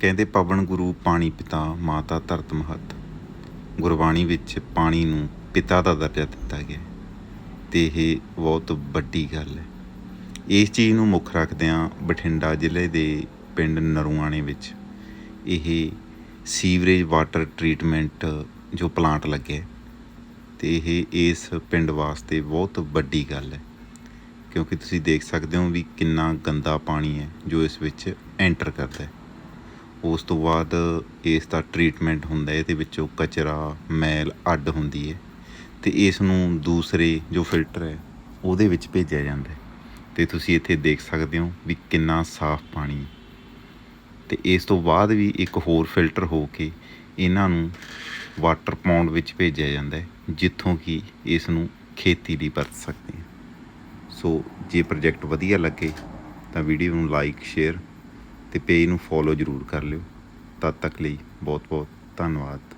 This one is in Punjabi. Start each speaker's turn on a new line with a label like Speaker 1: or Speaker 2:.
Speaker 1: ਕਹਿੰਦੇ ਪਵਨ ਗੁਰੂ ਪਾਣੀ ਪਿਤਾ, ਮਾਤਾ ਧਰਤ ਮਹਤ। ਗੁਰਬਾਣੀ ਵਿੱਚ ਪਾਣੀ ਨੂੰ ਪਿਤਾ ਦਾ ਦਰਜਾ ਦਿੱਤਾ ਗਿਆ ਹੈ। ਤੇ ਇਹ ਬਹੁਤ ਵੱਡੀ ਗੱਲ ਹੈ। ਇਸ ਚੀਜ਼ ਨੂੰ ਮੁੱਖ ਰੱਖਦਿਆਂ ਬਠਿੰਡਾ ਜ਼ਿਲ੍ਹੇ ਦੇ ਪਿੰਡ ਨਰੂਆਣੇ ਵਿੱਚ ਇਹ ਸੀਵਰੇਜ ਵਾਟਰ ਟਰੀਟਮੈਂਟ ਜੋ ਪਲਾਂਟ ਲੱਗਿਆ ਹੈ, ਤੇ ਇਹ ਇਸ ਪਿੰਡ ਵਾਸਤੇ ਬਹੁਤ ਵੱਡੀ ਗੱਲ ਹੈ। ਕਿਉਂਕਿ ਤੁਸੀਂ ਦੇਖ ਸਕਦੇ ਹੋ ਵੀ ਕਿੰਨਾ ਗੰਦਾ ਪਾਣੀ ਹੈ ਜੋ ਇਸ ਵਿੱਚ ਐਂਟਰ ਕਰਦਾ ਹੈ। ਉਸ ਤੋਂ ਬਾਅਦ ਇਸ ਦਾ ਟਰੀਟਮੈਂਟ ਹੁੰਦਾ ਇਹਦੇ ਵਿੱਚੋਂ ਕਚਰਾ, ਮੈਲ, ਅੱਡ ਹੁੰਦੀ ਹੈ ਤੇ ਇਸ ਨੂੰ ਦੂਸਰੇ ਜੋ ਫਿਲਟਰ ਹੈ, ਉਹਦੇ ਵਿੱਚ ਭੇਜਿਆ ਜਾਂਦਾ ਹੈ। ਤੇ ਤੁਸੀਂ ਇੱਥੇ ਦੇਖ ਸਕਦੇ ਹੋ ਵੀ ਕਿੰਨਾ ਸਾਫ਼ ਪਾਣੀ ਹੈ। ਤੇ ਇਸ ਤੋਂ ਬਾਅਦ ਵੀ ਇੱਕ ਹੋਰ ਫਿਲਟਰ ਹੋ ਕੇ ਇਹਨਾਂ ਨੂੰ ਵਾਟਰ ਪੌਂਡ ਵਿੱਚ ਭੇਜਿਆ ਜਾਂਦਾ ਹੈ, ਜਿੱਥੋਂ ਕਿ ਇਸ ਨੂੰ ਖੇਤੀ ਲਈ ਵਰਤ ਸਕਦੇ ਹਾਂ। ਸੋ ਜੇ ਪ੍ਰੋਜੈਕਟ ਵਧੀਆ ਲੱਗੇ ਤਾਂ ਵੀਡੀਓ ਨੂੰ ਲਾਈਕ ਸ਼ੇਅਰ ਤੇ ਪੇਜ ਨੂੰ ਫੋਲੋ ਜ਼ਰੂਰ ਕਰ ਲਿਓ। ਤਦ ਤੱਕ ਲਈ ਬਹੁਤ ਬਹੁਤ ਧੰਨਵਾਦ।